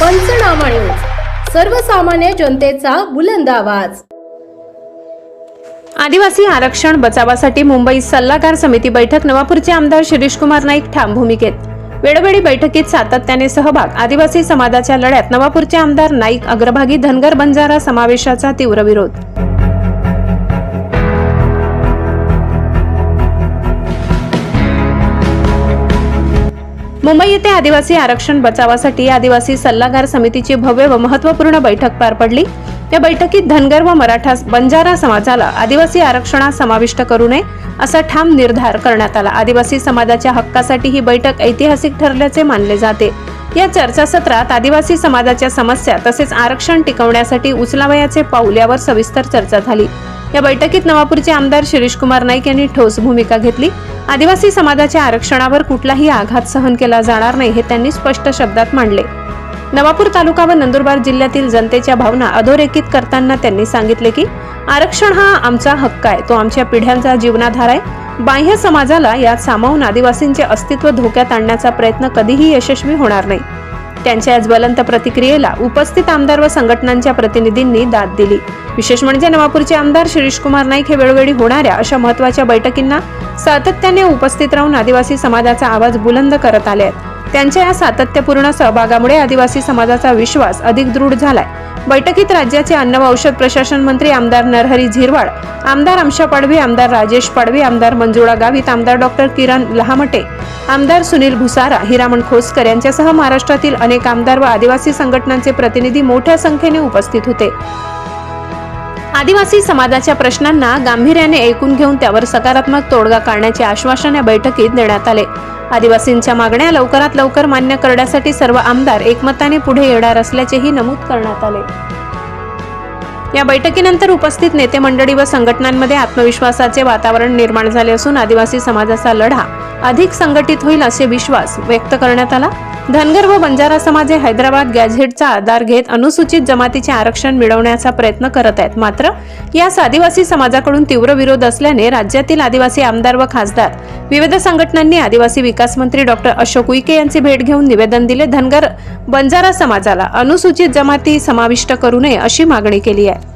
पंचनामा न्यूज. सर्वसामान्य जनतेचा बुलंद आवाज. आदिवासी आरक्षण बचावासाठी मुंबईत सल्लागार समिती बैठक नवापूरचे आमदार शिरीष कुमार नाईक ठाम भूमिकेत वेळोवेळी बैठकीत सातत्याने सहभाग आदिवासी समाजाच्या लढ्यात नवापूरचे आमदार नाईक अग्रभागी धनगर बंजारा समावेशाचा तीव्र विरोध. मुंबई येथे आदिवासी आरक्षण बचावासाठी आदिवासी सल्लागार समितीची भव्य व महत्त्वपूर्ण बैठक पार पडली. या बैठकीत धनगर व मराठा बंजारा समाजाला आदिवासी आरक्षणात समाविष्ट करू नये असा ठाम निर्धार करण्यात आला. आदिवासी समाजाच्या हक्कासाठी ही बैठक ऐतिहासिक ठरल्याचे मानले जाते. या चर्चासत्रात आदिवासी समाजाच्या समस्या तसेच आरक्षण टिकवण्यासाठी उचलावयाचे पाऊल यावर सविस्तर चर्चा झाली. या बैठकीत नवापूरचे आमदार शिरीष कुमार नाईक यांनी ठोस भूमिका घेतली. आदिवासी समाजाच्या आरक्षणावर कुठलाही आघात सहन केला जाणार नाही हे त्यांनी स्पष्ट शब्दात मांडले. नवापूर तालुका व नंदुरबार जिल्ह्यातील जनतेच्या भावना अधोरेखित करताना त्यांनी सांगितले की आरक्षण हा आमचा हक्क आहे तो आमच्या पिढ्यांचा जीवनाधार आहे. बाह्य समाजाला यात सामावून आदिवासींचे अस्तित्व धोक्यात आणण्याचा प्रयत्न कधीही यशस्वी होणार नाही. त्यांच्या या ज्वलंत प्रतिक्रियेला उपस्थित आमदार व संघटनांच्या प्रतिनिधींनी दाद दिली. विशेष म्हणजे नवापूरचे आमदार शिरीष कुमार नाईक हे वेळोवेळी होणाऱ्या अशा महत्त्वाच्या बैठकींना सातत्याने उपस्थित राहून आदिवासी समाजाचा आवाज बुलंद करत आले आहेत. त्यांच्या या सातत्यपूर्ण सहभागामुळे आदिवासी समाजाचा विश्वास अधिक दृढ झालाय. बैठकीत राज्याचे अन्न व औषध प्रशासन मंत्री आमदार नरहरी झिरवाड आमदार आमशा पाडवी आमदार राजेश पाडवी आमदार मंजुळा गावित आमदार डॉक्टर किरण लहामटे आमदार सुनील भुसारा हिरामण खोसकर यांच्यासह महाराष्ट्रातील अनेक आमदार व आदिवासी संघटनांचे प्रतिनिधी मोठ्या संख्येने उपस्थित होते. आदिवासी समाजाच्या प्रश्नांना गांभीर्याने ऐकून घेऊन त्यावर सकारात्मक तोडगा काढण्याचे आश्वासन या बैठकीत देण्यात आले. आदिवासींच्या मागण्या लवकरात लवकर मान्य करण्यासाठी सर्व आमदार एकमताने पुढे येणार असल्याचेही नमूद करण्यात आले. या बैठकीनंतर उपस्थित नेते मंडळी व संघटनांमध्ये आत्मविश्वासाचे वातावरण निर्माण झाले असून आदिवासी समाजाचा लढा अधिक संघटित होईल असे विश्वास व्यक्त करण्यात आला. धनगर व बंजारा समाज हे हैदराबाद गॅझेटचा आधार घेत अनुसूचित जमातीचे आरक्षण मिळवण्याचा प्रयत्न करत आहेत. मात्र यास आदिवासी समाजाकडून तीव्र विरोध असल्याने राज्यातील आदिवासी आमदार व खासदार विविध संघटनांनी आदिवासी विकास मंत्री डॉक्टर अशोक उईके यांची भेट घेऊन निवेदन दिले. धनगर बंजारा समाजाला अनुसूचित जमाती समाविष्ट करू नये अशी मागणी केली आहे.